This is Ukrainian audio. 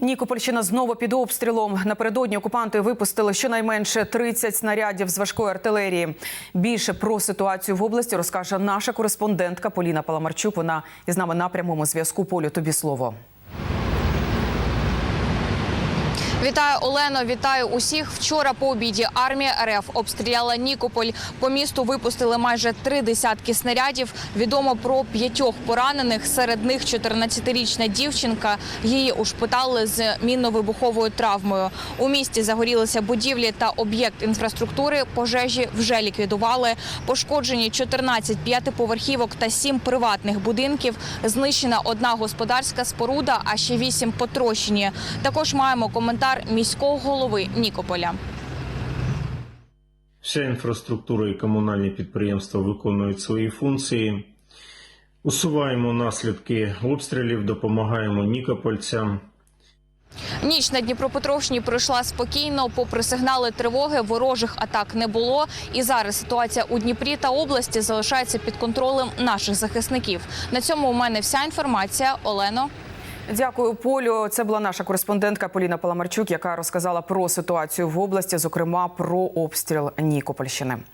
Нікопольщина знову під обстрілом. Напередодні окупанти випустили щонайменше 30 снарядів з важкої артилерії. Більше про ситуацію в області розкаже наша кореспондентка Поліна Паламарчук. Вона із нами на прямому зв'язку. Полю тобі слово. Вітаю Олено, вітаю усіх. Вчора по обіді армія РФ обстріляла Нікополь. По місту випустили майже три десятки снарядів. Відомо про п'ятьох поранених. Серед них 14-річна дівчинка. Її ушпитали з мінно-вибуховою травмою. У місті загорілися будівлі та об'єкт інфраструктури. Пожежі вже ліквідували. Пошкоджені 14 п'ятиповерхівок та 7 приватних будинків. Знищена одна господарська споруда, а ще 8 потрощені. Також маємо коментар міського голови Нікополя. Вся інфраструктура і комунальні підприємства виконують свої функції. Усуваємо наслідки обстрілів, допомагаємо нікопольцям. Ніч на Дніпропетровщині пройшла спокійно. Попри сигнали тривоги, ворожих атак не було. І зараз ситуація у Дніпрі та області залишається під контролем наших захисників. На цьому у мене вся інформація. Олено. Дякую, Полю. Це була наша кореспондентка Поліна Паламарчук, яка розказала про ситуацію в області, зокрема про обстріл Нікопольщини.